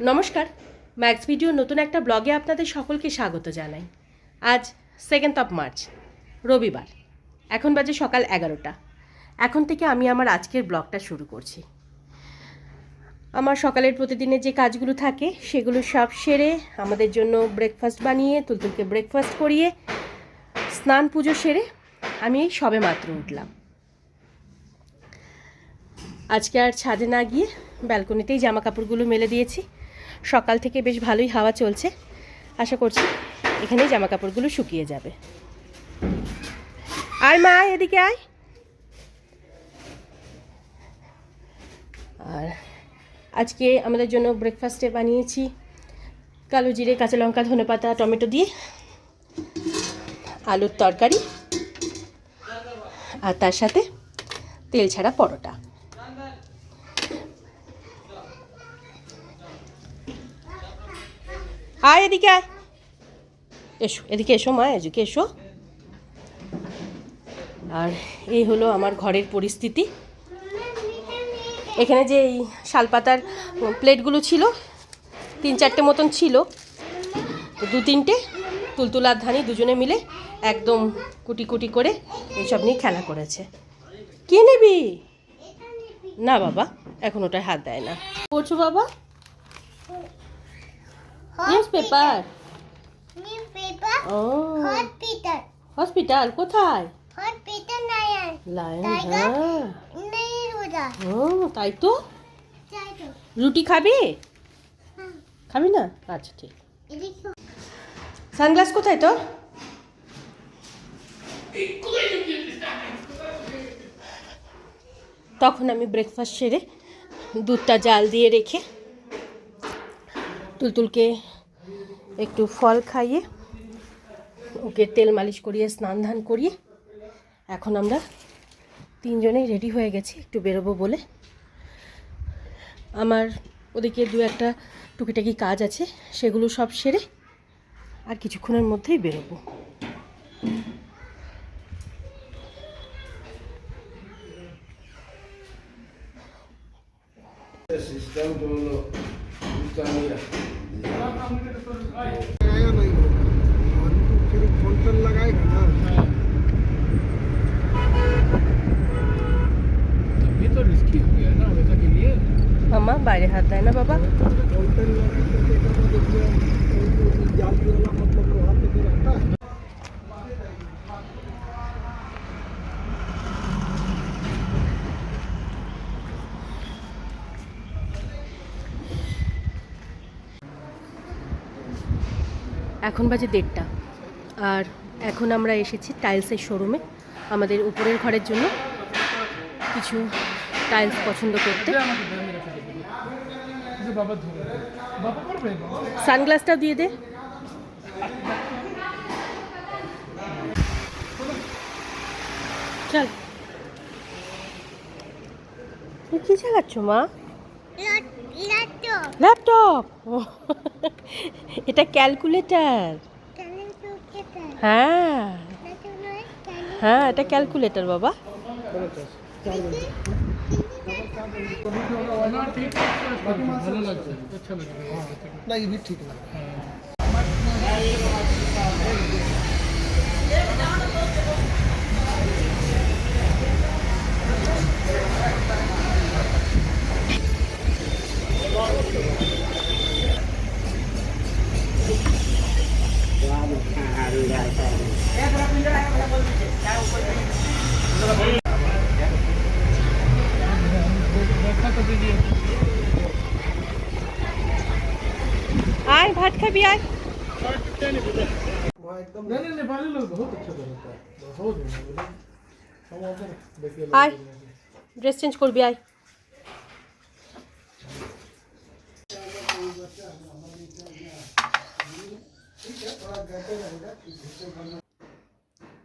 নমস্কার। Max video নতুন একটা ব্লগে আপনাদের সকলকে স্বাগত জানাই। আজ সেকেন্ড অফ মার্চ রবিবার। এখন বাজে সকাল এগারোটা। এখন থেকে আমি আমার আজকের ব্লগটা শুরু করছি। আমার সকালের প্রতিদিনের যে কাজগুলো থাকে, সেগুলো সব সেরে আমাদের জন্য ব্রেকফাস্ট বানিয়ে, তুলতুলকে ব্রেকফাস্ট করিয়ে, স্নান পুজো সেরে আমি সবে মাত্র উঠলাম। আজকে আর ছাদে না গিয়ে ব্যালকনিতেই জামা কাপড়গুলো মেলে দিয়েছি। সকাল থেকে বেশ ভালোই হাওয়া চলছে। আশা করছি এখানেই জামা কাপড়গুলো শুকিয়ে যাবে। আয় মা, এদিকে আয়। আর আজকে আমাদের জন্য ব্রেকফাস্টে বানিয়েছি কালো জিরে, কাঁচা লঙ্কা ধনে পাতা টমেটো দিয়ে, আলুর তরকারি, আর তার সাথে তেল ছাড়া পরোটা। আয় এদিকে আয়। এসো, এদিকে এসো মা, এদিকে এসো। আর এই হলো আমার ঘরের পরিস্থিতি। এখানে যে এই শালপাতার প্লেটগুলো ছিল, তিন চারটে মতন ছিল দু তিনটে তুলতুলার ধানি দুজনে মিলে একদম কুটি কুটি করে এইসব নিয়ে খেলা করেছে। কে নিবি? না বাবা, এখন ওটায় হাত দেয় না। করছ বাবা? Newspaper Newspaper. ও Hospital. হসপিটাল কোথায় Nayan. Lion Tiger? হ্যাঁ. ও তাই তো. রুটি খাবি খাবি না আচ্ছা ঠিক সানগ্লাস কোথায় তোর তখন আমি ব্রেকফাস্ট সেরে দুধটা জাল দিয়ে রেখে তুলতুলকে একটু ফল খাইয়ে ওকে তেল মালিশ করিয়ে, স্নান ধান করিয়ে এখন আমরা তিনজনেই রেডি হয়ে গেছি একটু বেরোবো বলে। আমার ওদিকে দু একটা টুকিটাকি কাজ আছে, সেগুলো সব সেরে আর কিছুক্ষণের মধ্যেই বেরোবো। সিস্টেম फिर फ़ोन बारे हाथ है ना बाबा मतलब এখন বাজে দেড়টা। আর এখন আমরা এসেছি টাইলসের শোরুমে। আমাদের উপরের ঘরের জন্য কিছু টাইলস পছন্দ করতে। সানগ্লাসটাও দিয়ে দে। চল। কি চালাচ্ছ মা? লাটো ল্যাপটপ? এটা ক্যালকুলেটর। হ্যাঁ। হ্যাঁ এটা ক্যালকুলেটর বাবা। ঠিক आए, भात खा भी आए। नेपाली लोग बहुत अच्छा बहुत ड्रेस चेंज कर भी आय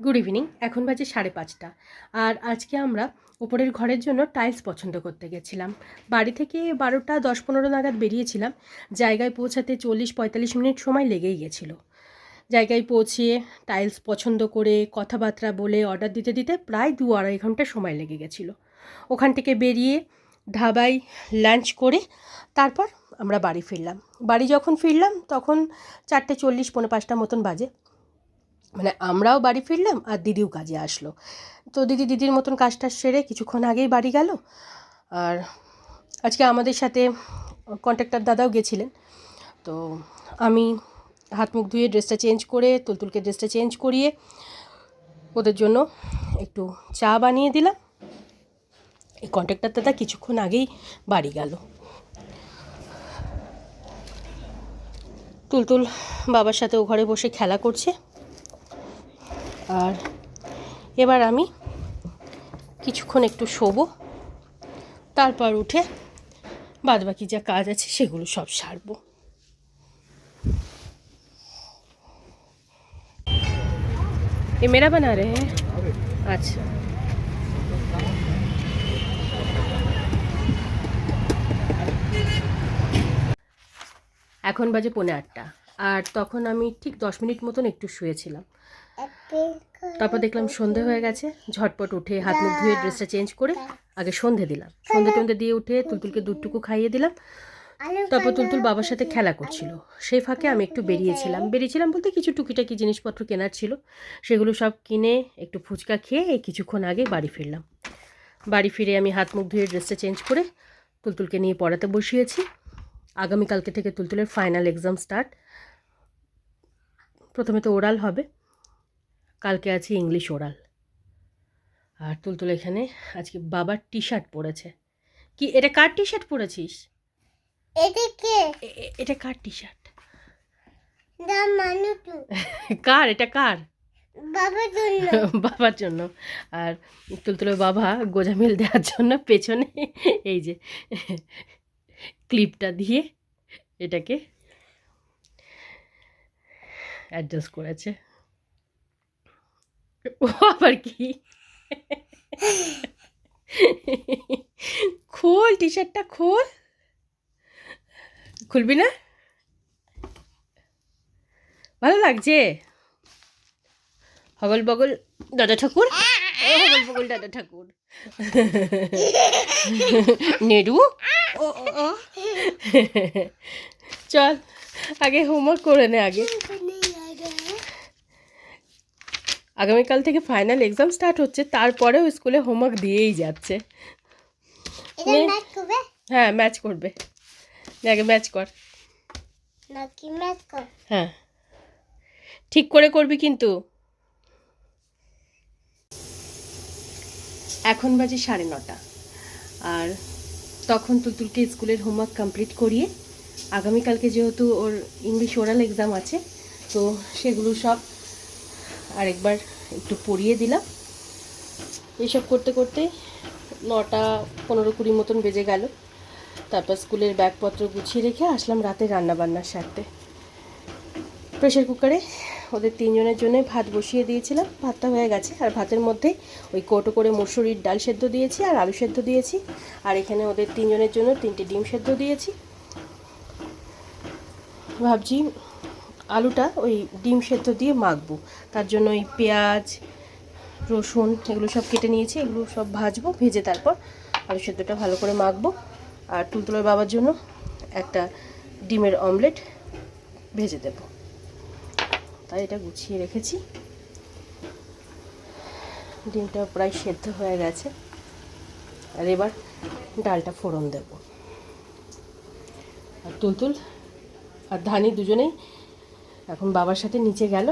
গুড ইভিনিং এখন বাজে সাড়ে পাঁচটা। আর আজকে আমরা উপরের ঘরের জন্য টাইলস পছন্দ করতে গেছিলাম। বাড়ি থেকে বারোটা দশ পনেরো নাগাদ বেরিয়েছিলাম। জায়গায় পৌঁছাতে চল্লিশ পঁয়তাল্লিশ মিনিট সময় লেগেই গেছিল। জায়গায় পৌঁছিয়ে টাইলস পছন্দ করে কথাবার্তা বলে অর্ডার দিতে দিতে প্রায় দু আড়াই ঘণ্টা সময় লেগে গেছিল। ওখান থেকে বেরিয়ে ধাবায় লাঞ্চ করে তারপর আমরা বাড়ি ফিরলাম। বাড়ি যখন ফিরলাম, তখন চারটে চল্লিশ পনেরো পাঁচটা মতন বাজে। মানে আমরাও বাড়ি ফিরলাম আর দিদিও কাজে আসলো। তো দিদি দিদির মতন কাজটা সেরে কিছুক্ষণ আগেই বাড়ি গেল। আর আজকে আমাদের সাথে কন্ট্রাক্টর দাদাও গেছিলেন। তো আমি হাত মুখ ধুয়ে ড্রেসটা চেঞ্জ করে, তুলতুলকে ড্রেসটা চেঞ্জ করিয়ে ওদের জন্য একটু চা বানিয়ে দিলাম। এই কন্ট্রাক্টর দাদা কিছুক্ষণ আগেই বাড়ি গেল। তুলতুল বাবার সাথে ও ঘরে বসে খেলা করছে আর এবার আমি কিছুক্ষণ একটু শোবো তারপর উঠে বাদবাকি যা কাজ আছে সেগুলো সব সারবো ये मेरा बना रहे हैं अच्छा এখন বাজে পৌনে আটটা। আর তখন আমি ঠিক দশ মিনিট মতন একটু শুয়েছিলাম। তারপর দেখলাম সন্ধে হয়ে গেছে। ঝটপট উঠে হাত মুখ ধুয়ে ড্রেসটা চেঞ্জ করে আগে সন্ধে দিলাম। সন্ধে টন্ধে দিয়ে উঠে তুলতুলকে দুধটুকু খাইয়ে দিলাম। তারপর তুলতুল বাবার সাথে খেলা করছিল। সেই ফাঁকে আমি একটু বেরিয়েছিলাম। বেরিয়েছিলাম বলতে কিছু টুকিটাকি জিনিসপত্র কেনার ছিল। সেগুলো সব কিনে একটু ফুচকা খেয়ে এই কিছুক্ষণ আগে বাড়ি ফিরলাম। বাড়ি ফিরে আমি হাত মুখ ধুয়ে ড্রেসটা চেঞ্জ করে তুলতুলকে নিয়ে পড়াতে বসিয়েছি। আগামীকালকে থেকে তুলতুলের ফাইনাল এক্সাম স্টার্ট প্রথমে তো ওরাল হবে কালকে আছে ইংলিশ ওরাল আর তুলতুল এখানে আজকে বাবার টি শার্ট পরেছে। কি এটা কার টি শার্ট পরেছিস এদিকে এ- এ- এটা কার টি শার্ট কার এটা কার? বাবার জন্য। বাবার জন্য। আর তুলতুলের বাবা গোজামিল দেওয়ার জন্য পেছনে এই যে ক্লিপটা দিয়ে এটাকে অ্যাডজাস্ট করেছে। ও আবার কি? খোল টি শার্টটা খোল। খুলবি না? ভালো লাগছে? হগল বগল দাদা ঠাকুর? হগল বগল দাদা ঠাকুর। নেড়ু। চল আগে হোমওয়ার্ক করে নে আগে। আগামীকাল থেকে ফাইনাল এক্সাম স্টার্ট হচ্ছে তারপরেও স্কুলে হোমওয়ার্ক দিয়েই যাচ্ছে। হ্যাঁ ম্যাচ করবে। আগে ম্যাচ কর। ম্যাচ কর? হ্যাঁ। ঠিক করে করবি কিন্তু। এখন বাজে সাড়ে নটা। আর তখন তুলতুলকে স্কুলের হোমওয়ার্ক কমপ্লিট করিয়ে আগামীকালকে যেহেতু ওর ইংলিশ ওরাল এক্সাম আছে, তো সেগুলো সব আরেকবার একটু পড়িয়ে দিলাম। এইসব করতে করতে নটা পনেরো কুড়ি মতন বেজে গেল। তারপর স্কুলের ব্যাগপত্র গুছিয়ে রেখে আসলাম রাতে রান্নাবান্নার সারতে প্রেশার কুকারে ওদের তিনজনের জন্য ভাত বসিয়ে দিয়েছিলাম। ভাতটা হয়ে গেছে। আর ভাতের মধ্যে ওই কৌটো করে মুসুরির ডাল সেদ্ধ দিয়েছি আর আলু সেদ্ধ দিয়েছি। আর এখানে ওদের তিনজনের জন্য তিনটে ডিম সেদ্ধ দিয়েছি। ভাবছি আলুটা ওই ডিম সেদ্ধ দিয়ে মাখবো। তার জন্য ওই পেঁয়াজ, রসুন এগুলো সব কেটে নিয়েছি। এগুলো সব ভাজবো, ভেজে তারপর আলু সেদ্ধটা ভালো করে মাখবো। আর তুলতুলার বাবার জন্য একটা ডিমের অমলেট ভেজে দেবো। তাই এটা গুছিয়ে রেখেছি। ডিমটা প্রায় সেদ্ধ হয়ে গেছে। আর এবার ডালটা ফোড়ন দেব। আর তুলতুল আর ধানি দুজনেই এখন বাবার সাথে নিচে গেল।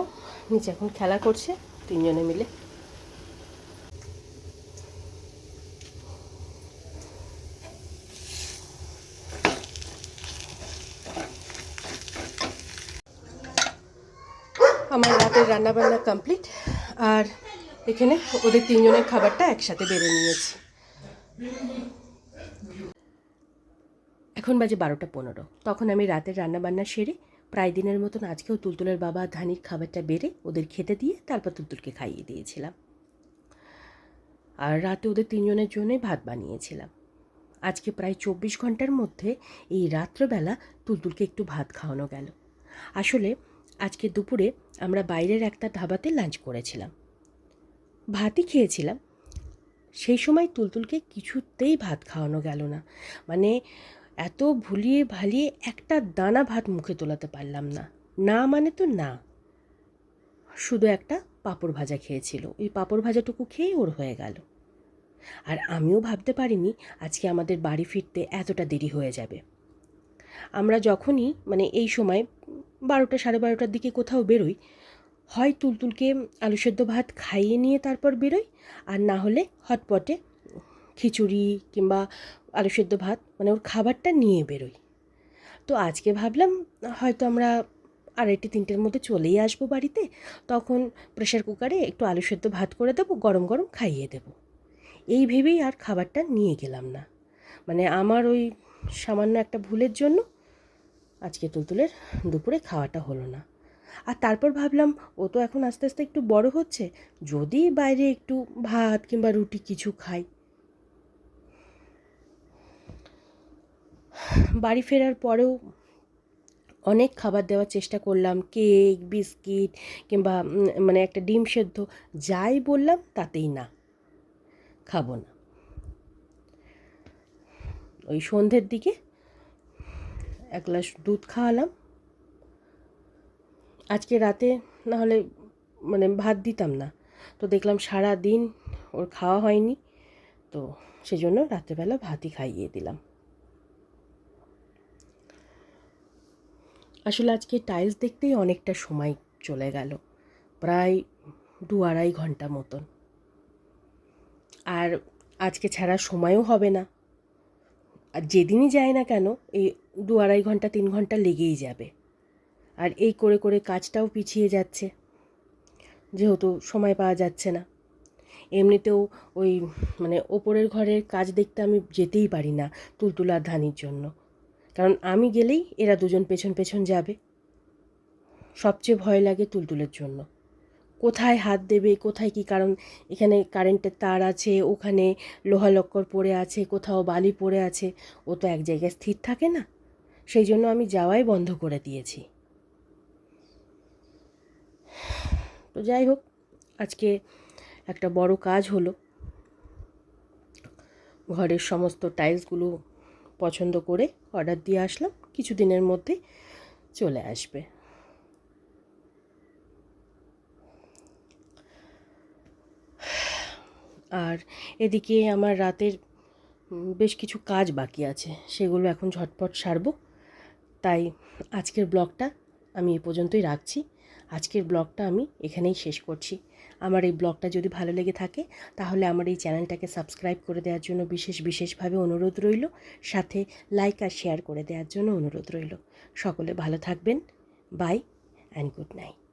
নিচে এখন খেলা করছে, তিনজনে মিলে আমার রাতের রান্নাবান্না কমপ্লিট আর এখানে ওদের তিনজনের খাবারটা একসাথে বেড়ে নিয়েছি। এখন বাজে বারোটা পনেরো। তখন আমি রাতের রান্নাবান্না সেরে প্রায় দিনের মতন আজকেও তুলতুলের বাবা ধানির খাবারটা বেড়ে ওদের খেতে দিয়ে তারপর তুলতুলকে খাইয়ে দিয়েছিলাম। আর রাতে ওদের তিনজনের জন্যই ভাত বানিয়েছিলাম। আজকে প্রায় চব্বিশ ঘণ্টার মধ্যে এই রাত্রবেলা তুলতুলকে একটু ভাত খাওয়ানো গেল। আসলে আজকে দুপুরে আমরা বাইরের একটা ধাবাতে লাঞ্চ করেছিলাম। ভাতই খেয়েছিলাম। সেই সময় তুলতুলকে কিছুতেই ভাত খাওয়ানো গেল না। মানে এত ভুলিয়ে ভালিয়ে একটা দানা ভাত মুখে তোলাতে পারলাম না। না মানে তো না। শুধু একটা পাঁপড় ভাজা খেয়েছিল। ওই পাঁপড় ভাজাটুকু খেয়ে ওর হয়ে গেল। আর আমিও ভাবতে পারিনি আজকে আমাদের বাড়ি ফিরতে এতটা দেরি হয়ে যাবে। আমরা যখনই মানে এই সময় বারোটা, সাড়ে বারোটার দিকে কোথাও বেরোই, হয় তুলতুলকে আলু সেদ্ধ ভাত খাইয়ে নিয়ে তারপর বেরোই, আর না হলে হটপটে খিচুড়ি কিংবা আলু সেদ্ধ ভাত মানে ওর খাবারটা নিয়ে বেরোই। তো আজকে ভাবলাম, হয়তো আমরা আড়াইটে, তিনটের মধ্যে চলেই আসব বাড়িতে, তখন প্রেশার কুকারে একটু আলু সেদ্ধ ভাত করে দেবো, গরম গরম খাইয়ে দেবো। এই ভেবেই আর খাবারটা নিয়ে গেলাম না। মানে আমার ওই সামান্য একটা ভুলের জন্য আজকে তুলতুলের দুপুরে খাওয়াটা হলো না। আর তারপর ভাবলাম, ও তো এখন আস্তে আস্তে একটু বড় হচ্ছে, যদি বাইরে একটু ভাত কিংবা রুটি কিছু খাই। বাড়ি ফেরার পরেও অনেক খাবার দেওয়ার চেষ্টা করলাম, কেক, বিস্কিট কিংবা মানে একটা ডিম সেদ্ধ, যাই বললাম তাতেই না, খাব না। ওই সন্ধ্যের দিকে এক গ্লাস দুধ খাওয়ালাম। আজকে রাতে না হলে মানে ভাত দিতাম না। তো দেখলাম সারা দিন ওর খাওয়া হয়নি। তো সেজন্য রাত্রেবেলা ভাতই খাইয়ে দিলাম। আসলে আজকে টাইলস দেখতেই অনেকটা সময় চলে গেল। প্রায় দু আড়াই ঘণ্টা মতন। আর আজকে ছাড়া সময়ও হবে না। আর যেদিনই যায় না কেন, এই দু আড়াই ঘণ্টা, তিন ঘণ্টা লেগেই যাবে। আর এই করে করে কাজটাও পিছিয়ে যাচ্ছে। যেহেতু সময় পাওয়া যাচ্ছে না। এমনিতেও ওই মানে ওপরের ঘরের কাজ দেখতে আমি যেতেই পারি না তুলতুলার ধানির জন্য। কারণ আমি গেলেই এরা দুজন পেছন পেছন যাবে। সবচেয়ে ভয় লাগে তুলতুলের জন্য। কোথায় হাত দেবে, কোথায় কি কারণ, এখানে কারেন্টের তার আছে, ওখানে লোহা লক্কর পড়ে আছে, কোথাও বালি পড়ে আছে, ও তো এক জায়গায় স্থির থাকে না। সেই জন্য আমি যাওয়াই বন্ধ করে দিয়েছি। তো যাই হোক, আজকে একটা বড় কাজ হলো। ঘরের সমস্ত টাইলসগুলো পছন্দ করে অর্ডার দিয়ে আসলাম, কিছুদিনের মধ্যে চলে আসবে। আর এদিকে আমার রাতের বেশ কিছু কাজ বাকি আছে, সেগুলো এখন ঝটপট সারবো। তাই আজকের ব্লগটা আমি এ পর্যন্তই রাখছি। আজকের ব্লগটা আমি এখানেই শেষ করছি। আমার এই ব্লগটা যদি ভালো লেগে থাকে, তাহলে আমার এই চ্যানেলটাকে সাবস্ক্রাইব করে দেওয়ার জন্য বিশেষ বিশেষভাবে অনুরোধ রইল। সাথে লাইক আর শেয়ার করে দেওয়ার জন্য অনুরোধ রইল। সকলে ভালো থাকবেন। By and good night